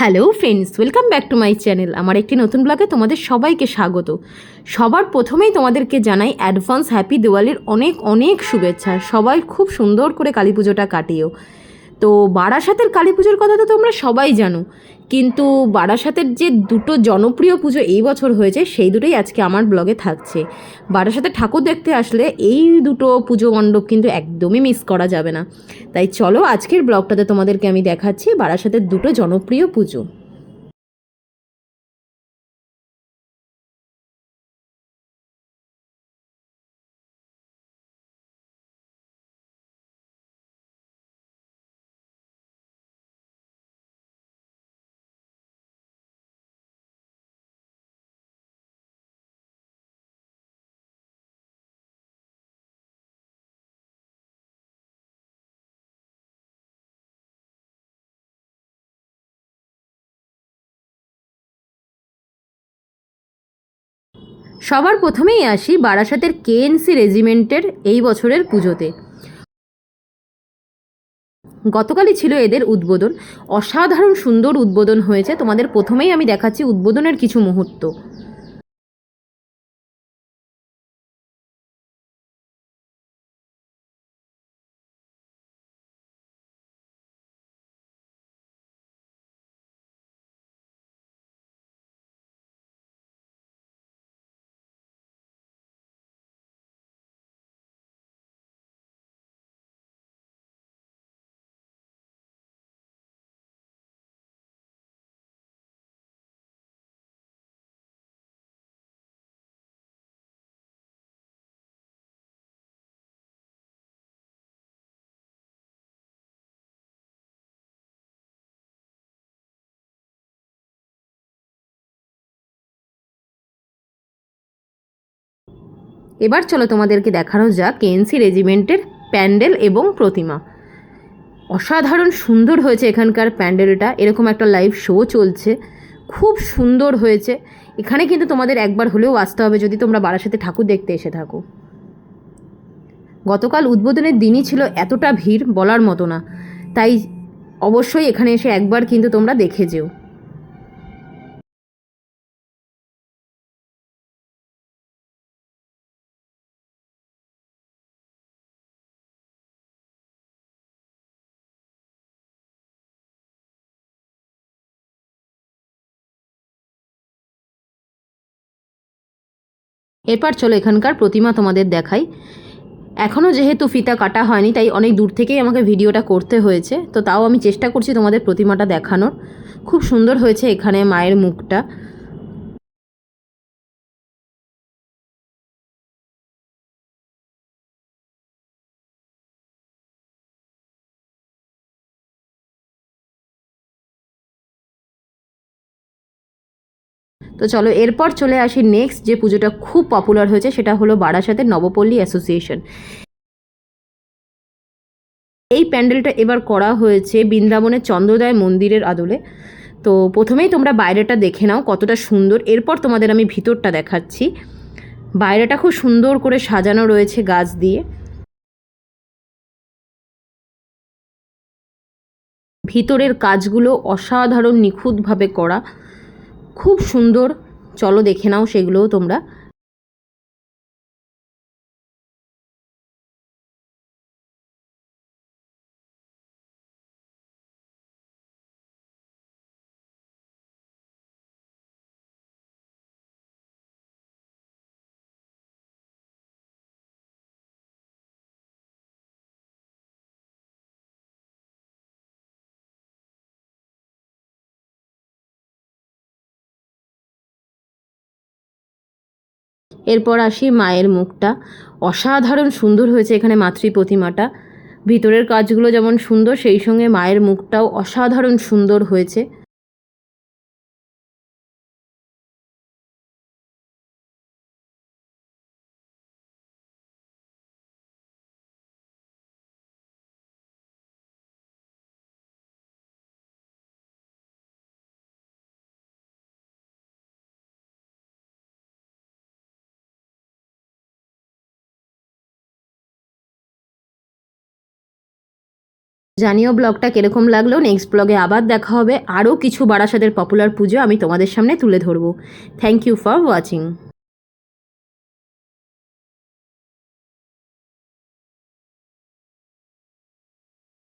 Hello friends, welcome back to my channel. আমার একটি নতুন ব্লগে তোমাদের সবাইকে স্বাগত। সবার প্রথমেই তোমাদেরকে জানাই অ্যাডভান্স হ্যাপি দিওয়ালির অনেক অনেক শুভেচ্ছা। সবাই খুব সুন্দর করে কালী পুজোটা কাটিও তো বারাসাতের কালী পুজোর কথা তো তোমরা সবাই জানো। কিন্তু বারাসাতের যে দুটো জনপ্রিয় পুজো এই বছর হয়েছে, সেই দুটোই আজকে আমার ব্লগে থাকছে। বারাসাতে ঠাকুর দেখতে আসলে এই দুটো পুজো মণ্ডপ কিন্তু একদমই মিস করা যাবে না। তাই চলো আজকের ব্লগটাতে তোমাদেরকে আমি দেখাচ্ছি বারাসাতের দুটো জনপ্রিয় পুজো। সবার প্রথমেই আসি বারাসাতের কেএনসি রেজিমেন্টের এই বছরের পুজোতে। গতকালই ছিল এদের উদ্বোধন। অসাধারণ সুন্দর উদ্বোধন হয়েছে। তোমাদের প্রথমেই আমি দেখাচ্ছি উদ্বোধনের কিছু মুহূর্ত। এবার চলো তোমাদেরকে দেখানো যাক কেএনসি রেজিমেন্টের প্যান্ডেল এবং প্রতিমা। অসাধারণ সুন্দর হয়েছে এখানকার প্যান্ডেলটা, এরকম একটা লাইভ শো চলছে, খুব সুন্দর হয়েছে। এখানে কিন্তু তোমাদের একবার হলেও আসতে হবে যদি তোমরা বারাসাতে ঠাকুর দেখতে এসে থাকো। গতকাল উদ্বোধনের দিনই ছিল এতটা ভিড় বলার মতো না, তাই অবশ্যই এখানে এসে একবার কিন্তু তোমরা দেখে যেও। এরপর চলো এখানকার প্রতিমা তোমাদের দেখাই। এখনও যেহেতু ফিতা কাটা হয়নি, তাই অনেক দূর থেকেই আমাকে ভিডিওটা করতে হয়েছে। তো তাও আমি চেষ্টা করছি তোমাদের প্রতিমাটা দেখানোর। খুব সুন্দর হয়েছে এখানে মায়ের মুখটা। তো চলো এরপর চলে আসি নেক্সট যে পুজোটা খুব পপুলার হয়েছে, সেটা হলো বারাসাতের নবপল্লী অ্যাসোসিয়েশন এই প্যান্ডেলটা এবার করা হয়েছে বৃন্দাবনের চন্দ্রোদয় মন্দিরের আদলে। তো প্রথমেই তোমরা বাইরেটা দেখে নাও কতটা সুন্দর। এরপর তোমাদের আমি ভিতরটা দেখাচ্ছি। বাইরেটা খুব সুন্দর করে সাজানো রয়েছে গাছ দিয়ে। ভিতরের কাজগুলো অসাধারণ নিখুঁতভাবে করা। খুব সুন্দর। চলো দেখে নাও সেগুলোও তোমরা। এরপর আসি মায়ের মুখটা। অসাধারণ সুন্দর হয়েছে এখানে মাতৃ প্রতিমাটা। ভিতরের কাজগুলো যেমন সুন্দর, সেই সঙ্গে মায়ের মুখটাও অসাধারণ সুন্দর হয়েছে। জানিও ব্লগটা কীরকম লাগল। নেক্সট ব্লগে আবার দেখা হবে। আরও কিছু বারাসাতের পপুলার পুজো আমি তোমাদের সামনে তুলে ধরবো। Thank you for watching